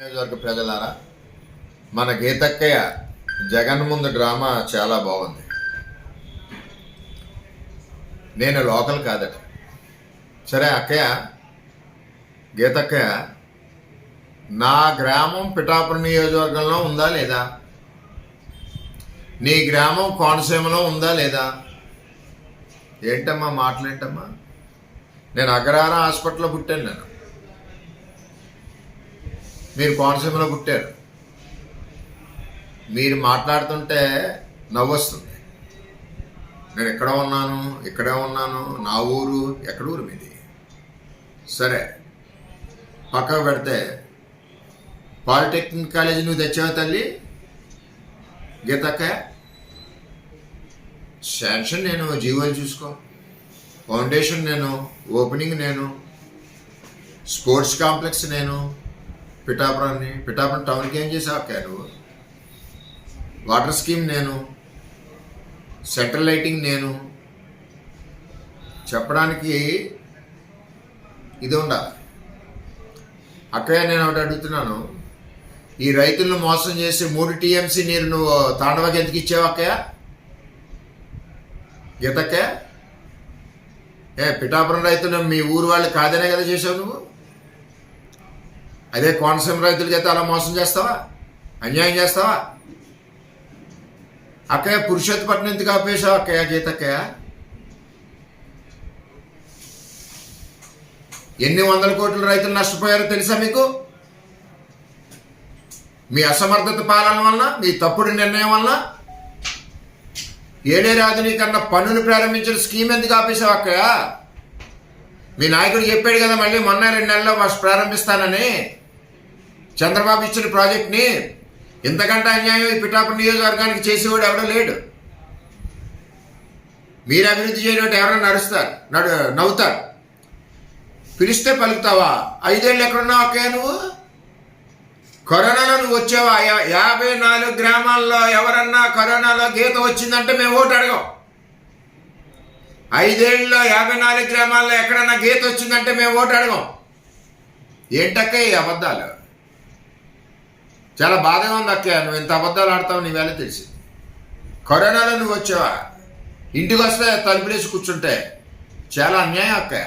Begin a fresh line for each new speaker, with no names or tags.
నియోజకవర్గ ప్రజలారా మన గీతక్కయ్య జగన్ ముందు డ్రామా చాలా బాగుంది. నేను లోకల్ కాదట. సరే అక్కయ్య గీతక్కయ్య నా గ్రామం పిఠాపురం నియోజకవర్గంలో ఉందా లేదా? నీ గ్రామం కోనసీమలో ఉందా లేదా? ఏంటమ్మా మాటలేంటమ్మా? నేను అగ్రహారం హాస్పిటల్లో పుట్టాను నేను. మీరు కోనసీమలో పుట్టారు. మీరు మాట్లాడుతుంటే నవ్వొస్తుంది. నేను ఎక్కడ ఉన్నాను ఇక్కడే ఉన్నాను నా ఊరు ఎక్కడ ఊరు మీది? సరే పక్కకు పెడితే పాలిటెక్నిక్ కాలేజీ నువ్వు తెచ్చావు తల్లి? గీతక్క శాంక్షన్ నేను జీవోలు చూసుకో. ఫౌండేషన్ నేను ఓపెనింగ్ నేను స్పోర్ట్స్ కాంప్లెక్స్ నేను పిఠాపురాన్ని పిఠాపురం టౌన్కి ఏం చేసావు అక్క వాటర్ స్కీమ్ నేను సెంట్రల్ లైటింగ్ నేను చెప్పడానికి ఇది ఉండాలి. అక్కయ్య నేను ఒకటి అడుగుతున్నాను. ఈ రైతులను మోసం చేసి మూడు టీఎంసీ నీరు నువ్వు తాండవకి ఎందుకు ఇచ్చావు అక్కయ్య? గీతక్కయ్య ఏ పిఠాపురం రైతులు మీ ఊరు వాళ్ళు కాదనే కదా చేసావు నువ్వు? అదే కోనసీమ రైతుల చేత అలా మోసం చేస్తావా? అన్యాయం చేస్తావా? అక్కయ్య పురుషోత్పట్నం ఎందుకు ఆపేశావు అక్కయ్య గీతక్కయ్య? ఎన్ని వందల కోట్ల రైతులు నష్టపోయారో తెలుసా మీకు? మీ అసమర్థత పాలన వలన మీ తప్పుడు నిర్ణయం వలన ఏడే రాదు నీకన్నా పన్నులు ప్రారంభించిన స్కీమ్ ఎందుకు ఆపేశావు అక్కయ్య? మీ నాయకుడు చెప్పాడు కదా మళ్ళీ మొన్న రెండు నెలల్లో ప్రారంభిస్తానని. చంద్రబాబు ఇచ్చిన ప్రాజెక్ట్ని ఇంతకంటే అన్యాయం ఈ పిఠాపురం నియోజకవర్గానికి చేసేవాడు ఎవడో లేడు. మీరు అభివృద్ధి చేయడం ఎవరైనా నడుస్తారు నడు నవ్వుతారు. పిలిస్తే పలుకుతావా? ఐదేళ్ళు ఎక్కడున్నావు ఒకే నువ్వు? కరోనాలో నువ్వు వచ్చావా? యాభై నాలుగు గ్రామాల్లో ఎవరన్నా కరోనాలో గీత వచ్చిందంటే మేము ఓటు అడగం. ఐదేళ్ళలో యాభై నాలుగు గ్రామాల్లో ఎక్కడన్నా గీత వచ్చిందంటే మేము ఓటు అడగం. ఏంటక్క ఈ అబద్ధాలు? చాలా బాధగా ఉంది అక్క నువ్వు ఇంత అబద్ధాలు ఆడతావు నీ వేళ తెలిసి కరోనాలో నువ్వు వచ్చావా? ఇంటికి వస్తే తలుపులేసి కూర్చుంటే చాలా అన్యాయం అక్కయ్య.